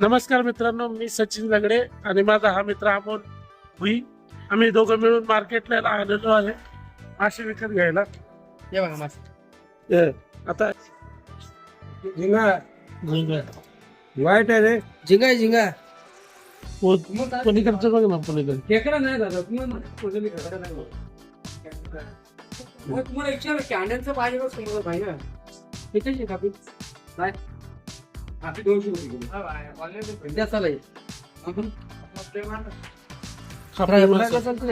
नमस्कार मित्रांनो मी सचिन लगडे आणि माझा हा मित्र अमोल भुई. आम्ही दोघं मिळून मार्केटला आलेलो आहे. मासे विकत घ्यायला. हे बघा मासे. हे, आता झिंगा. झिंगा. वाईट आहे रे. झिंगा झिंगा. पो- पलीकडचं बघ ना पलीकडे खेकडा नाही दादा तुम्हाला कोणी खेकडा नाही मग तुम्हाला विचार कॅन्डलचं पाहिजे का समोर पाहिजे. किती कापी. काय दोनशे रुपये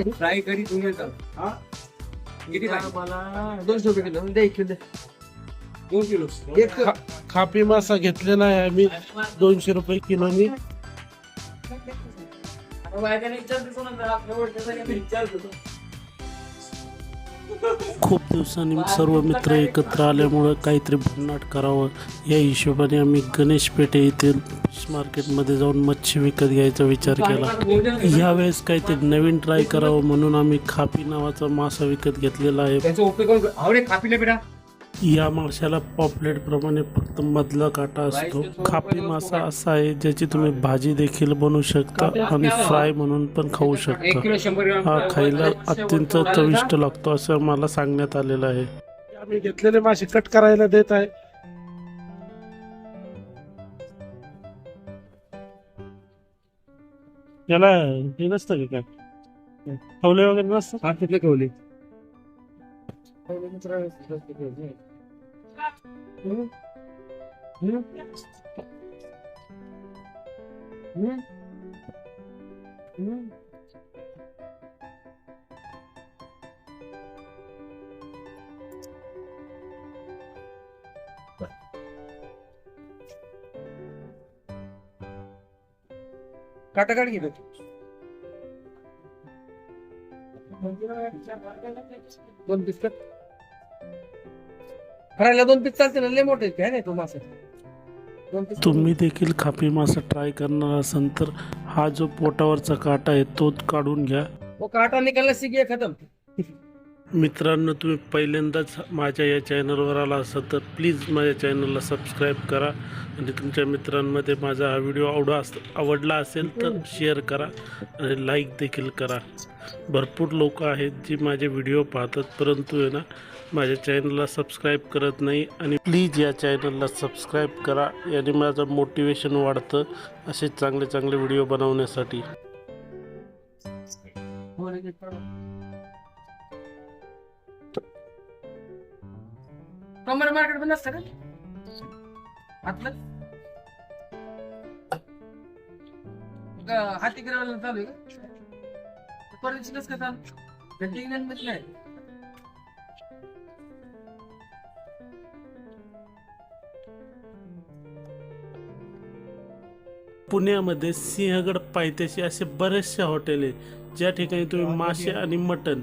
हे. फ्राय करी तुम्ही हा? किती मला दोनशे रुपये किलो. द्या किलो दोन किलो. एक खापी मासा घेतलेला आहे आम्ही. दोनशे रुपये किलोनी खूप दिवसांनी सर्व मित्र एकत्र आल्यामुळं काहीतरी भन्नाट करावं. या हिशोबाने आम्ही गणेश पेठे येथील फिश मार्केटमध्ये जाऊन मच्छी विकत घ्यायचा विचार केला. यावेळेस काहीतरी नवीन ट्राय करावं म्हणून आम्ही खापी नावाचा मासा विकत घेतलेला आहे. या माशाला पॉपलेट प्रमाणे फक्त मधला काटा असतो. खापी मासा असा आहे ज्याची तुम्ही भाजी देखील बनवू शकता आणि फ्राय म्हणून पण खाऊ शकता. हा खायला अत्यंत चविष्ट लागतो असं मला सांगण्यात आलेलं आहे. आम्ही घेतलेले मासे कट करायला देत आहे. याला हे नसतं का काय? खवले वगैरे नसतं? हा तिथले कवले काटा काढ घेतो दोन पीस कर फरायला दोन पीस चालते ना लय मोठे काय नाही तो मासा. दोन पीस तुम्ही देखील खापी मासा ट्राय करणार असाल तर हा जो पोटावरचा काटा आहे तो काढून घ्या. वो काटा निकालना सीख गया खत्म. मित्रांनो तुम्ही पहिल्यांदाच माझ्या या चॅनलवर आला असाल तर प्लीज माझ्या चॅनलला सबस्क्राईब करा. आणि तुमच्या मित्रांमध्ये माझा हा व्हिडिओ आवडा अस आवडला असेल तर शेअर करा. आणि लाईक देखील करा. भरपूर लोक आहेत जी माझे व्हिडिओ पाहतात परंतु आहे ना माझ्या चॅनलला सबस्क्राईब करत नाही आणि प्लीज या चॅनलला सबस्क्राईब करा. याने माझं मोटिवेशन वाढतं असे चांगले चांगले व्हिडिओ बनवण्यासाठी. कमर मार्केट बंद असतं का? आतलं? हाती गिरायला चालू आहे का? परदेशी कसं चालू? भेटी मध्ये नाही पुण्यामध्ये सिंहगड पायथ्याशी असे बरेचसे हॉटेल आहेत. ज्या ठिकाणी तुम्ही मासे आणि मटण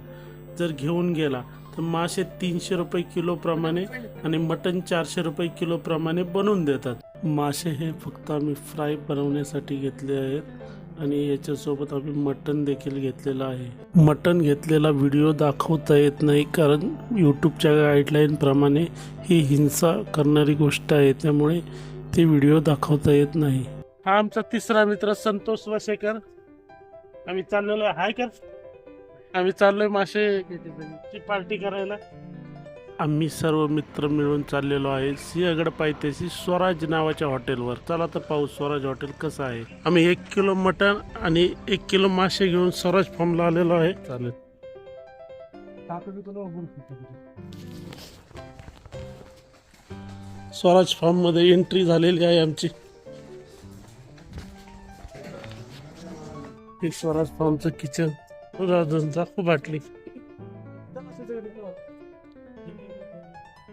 जर घेऊन गेला तर मासे तीनशे रुपये किलोप्रमाणे आणि मटण चारशे रुपये किलोप्रमाणे बनवून देतात. मासे हे फक्त आम्ही फ्राय बनवण्यासाठी घेतले आहेत आणि याच्यासोबत आम्ही मटण देखील घेतलेलं आहे. मटण घेतलेला व्हिडिओ दाखवता येत नाही कारण यूट्यूबच्या गाईडलाईनप्रमाणे ही हिंसा करणारी गोष्ट आहे त्यामुळे ते व्हिडिओ दाखवता येत नाही. हा आमचा तिसरा मित्र संतोष वसेकर. आम्ही चाललेलो आहे. हाय कर. आम्ही चाललोय मासे पार्टी करायला. आम्ही सर्व मित्र मिळून चाललेलो आहे सिंहगड पायथ्याशी स्वराज नावाच्या हॉटेलवर. चला तर पाहू स्वराज हॉटेल कसं आहे. आम्ही एक किलो मटण आणि एक किलो मासे घेऊन स्वराज फार्मला आलेलो आहे. चालेल. स्वराज फार्ममध्ये एंट्री झालेली आहे आमची. हे स्वराज फार्मचं किचन राजनचा खूप वाटली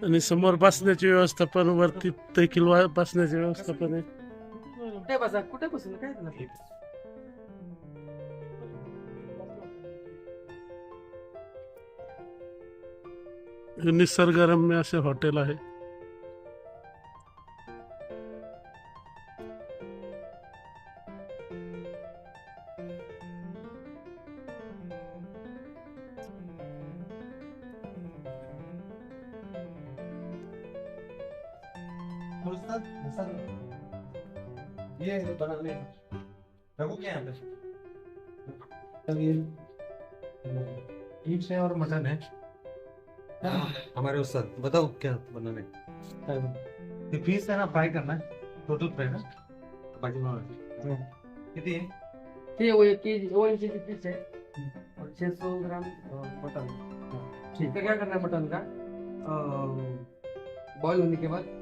आणि समोर बसण्याची व्यवस्था पण वरती देखील बसण्याची व्यवस्था पण आहे कुठे बसा कुठे बसून काय निसर्गरम्य असे हॉटेल आहे ये बनाने रघु क्या है ईट है और मटन है हमारे उस्ताद बताओ क्या बनाने ये पीस है ना फ्राई करना है टोटल फ्राई ना किती आहे ते वो एक केजी वो एक केजी पीस है और 600 ग्राम अ, मटन ठीक है क्या करना है मटन का बॉईल होने के बाद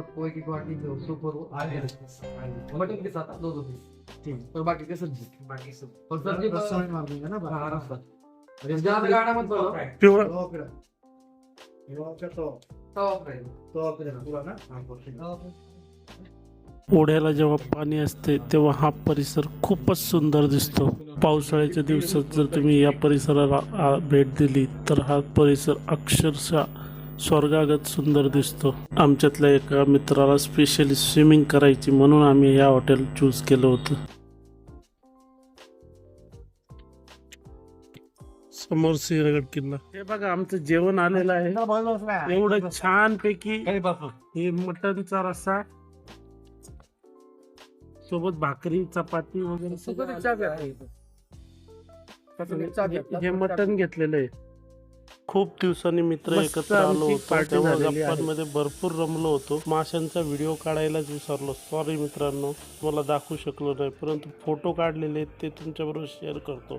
सबको एक एक वाटी सूप और वो मटन के साथ दो दो पीस ठीक और बाकी के सब्जी बाकी सब और सब्जी पर में मार देंगे ना हाँ रस्सा ज्यादा गाढ़ा मत ना हाँ ओढ्याला जेव्हा पाणी असते तेव्हा हा परिसर खूपच सुंदर दिसतो. पावसाळ्याच्या दिवसात जर तुम्ही या परिसराला भेट दिली तर हा परिसर अक्षरशः स्वर्गागत सुंदर दिसतो. आमच्यातल्या एका मित्राला स्पेशली स्विमिंग करायची म्हणून आम्ही या हॉटेल चूज केलं होतं. समोर सिंहगड किल्ला. हे बघा आमचं जेवण आलेलं आहे. एवढं छान पैकी हे मटनचा रस्सा सोबत भाकरी चपाती वगैरे सगळं हे- हे मटन घेतलेलं आहे. खूप दिवसांनी मित्र एकत्र आलो होतो तेव्हा. गप्पांमध्ये भरपूर रमलो होतो. माशांचा व्हिडिओ काढायलाच विसरलो. सॉरी मित्रांनो मला दाखवू शकलो नाही परंतु फोटो काढलेले ते तुमच्याबरोबर शेअर करतो.